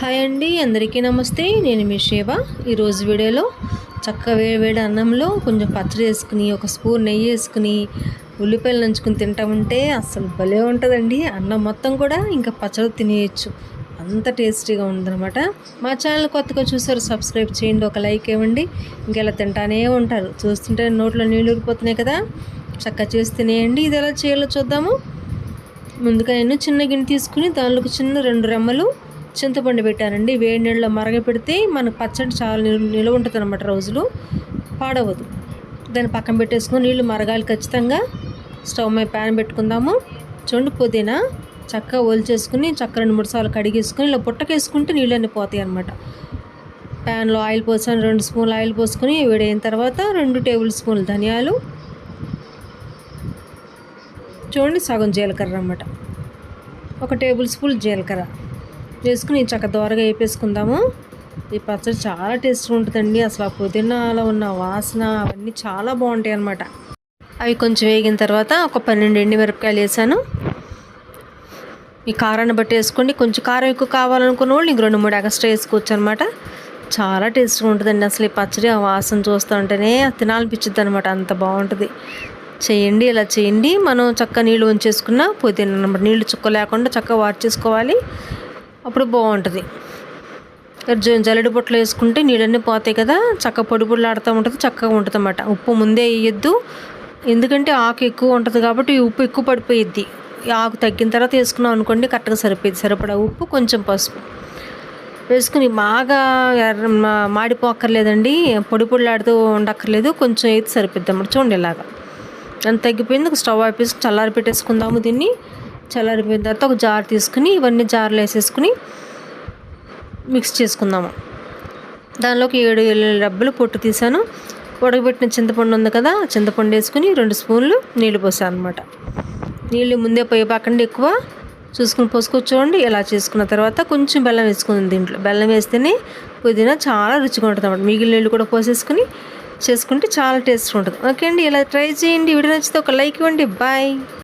Hi అండి అందరికీ నమస్తే. నేను మీ శివ. ఈరోజు వీడియోలో చక్క వేడి వేడి అన్నంలో కొంచెం పచ్చడి వేసుకుని ఒక స్పూన్ నెయ్యి వేసుకుని ఉల్లిపాయలు నంచుకుని తింటామంటే అసలు భలే ఉంటుందండి. అన్నం మొత్తం కూడా ఇంకా పచ్చడి తినేయచ్చు. అంత టేస్టీగా ఉందన్నమాట. మా ఛానల్ కొత్తగా చూసారు సబ్స్క్రైబ్ చేయండి ఒక లైక్ ఇవ్వండి. ఇంకెలా తింటానే ఉంటారు. చూస్తుంటే నోట్లో నీళ్ళు ఊరిపోతున్నాయి కదా. చక్క చేసి తినేయండి. ఇది ఎలా చేయాలో చూద్దాము. ముందుగా నేను చిన్న గిన్నె తీసుకుని దానిలోకి చిన్న రెండు రెమ్మలు చింతపండు పెట్టానండి వేడి నీళ్ళలో మరగపెడితే మనకు పచ్చడి చాలా నిలువ ఉంటుంది అనమాట రోజులు. పాడవదు. దాన్ని పక్కన పెట్టేసుకుని నీళ్ళు మరగాలి ఖచ్చితంగా. స్టవ్ మీద ప్యాన్ పెట్టుకుందాము. చూడండి పుదీనా చక్కగా ఒలిచేసుకుని చక్క రెండు మూడు సార్లు కడిగేసుకుని ఇలా పుట్టకేసుకుంటే నీళ్ళన్నీ పోతాయి అనమాట ప్యాన్లో ఆయిల్ పోసాను రెండు స్పూన్లు ఆయిల్ పోసుకొని వేడైన తర్వాత రెండు టేబుల్ స్పూన్లు ధనియాలు. చూడండి సగం జీలకర్ర అన్నమాట. ఒక టేబుల్ స్పూన్ జీలకర్ర. వేసుకుని చక్క దోరగా వేపేసుకుందాము. ఈ పచ్చడి చాలా టేస్ట్గా ఉంటుందండి. అసలు ఆ పుదీనాలో ఉన్న వాసన అవన్నీ చాలా బాగుంటాయి అన్నమాట. అవి కొంచెం వేగిన తర్వాత ఒక పన్నెండు ఎండి మిరపకాయలు వేసాను. ఈ కారాన్ని బట్టి వేసుకోండి. కొంచెం కారం ఎక్కువ కావాలనుకున్న వాళ్ళు ఇంక రెండు మూడు ఎక్స్ట్రా వేసుకోవచ్చు అనమాట చాలా టేస్ట్గా ఉంటుందండి అసలు ఈ పచ్చడి. ఆ వాసన చూస్తూ ఉంటేనే తినాలనిపించుద్ది అనమాట అంత బాగుంటుంది. చేయండి ఇలా చేయండి. మనం చక్క నీళ్ళు ఉంచేసుకున్న పుదీనా అనమాట నీళ్ళు చుక్క లేకుండా చక్కగా వాట్ చేసుకోవాలి. అప్పుడు బాగుంటుంది. జల్లెడు బొట్టలు వేసుకుంటే నీళ్ళన్నీ పోతాయి కదా చక్క పొడి పొడిలాడుతూ ఉంటుంది చక్కగా ఉంటుంది అన్నమాట ఉప్పు ముందే వేయద్దు. ఎందుకంటే ఆకు ఎక్కువ ఉంటుంది కాబట్టి ఉప్పు ఎక్కువ పడిపోయిద్ది. ఈ ఆకు తగ్గిన తర్వాత వేసుకున్నాం అనుకోండి కరెక్ట్గా సరిపోయింది సరిపడా ఉప్పు కొంచెం పసుపు. వేసుకుని బాగా ఎర్ర మా- మాడిపోక్కర్లేదండి. పొడి పొడిలాడుతూ ఉండక్కర్లేదు కొంచెం అయితే సరిపోద్ది అన్నమాట. చూడండి ఇలాగా. అంత తగ్గిపోయింది స్టవ్ ఆపేసి చల్లారి పెట్టేసుకుందాము దీన్ని. చల్లారిపోయిన తర్వాత ఒక జార్ తీసుకుని ఇవన్నీ జార్లో వేసేసుకుని మిక్స్ చేసుకుందాము. దానిలోకి ఏడు ఏళ్ళ డబ్బులు పొట్టు తీసాను. ఉడకబెట్టిన చింతపండు ఉంది కదా చింతపండు వేసుకుని రెండు స్పూన్లు నీళ్ళు పోసాను అనమాట నీళ్ళు ముందే పోయపాకండి ఎక్కువ. చూసుకుని పోసుకొచ్చుకోండి ఇలా చేసుకున్న తర్వాత కొంచెం బెల్లం వేసుకుంది దీంట్లో. బెల్లం వేస్తేనే పుదీనా చాలా రుచిగా ఉంటుంది అనమాట మిగిలిన నీళ్ళు కూడా పోసేసుకుని చేసుకుంటే చాలా టేస్ట్గా ఉంటుంది. ఓకే అండి ఇలా ట్రై చేయండి. వీడియో నచ్చితే ఒక లైక్ ఇవ్వండి. బాయ్.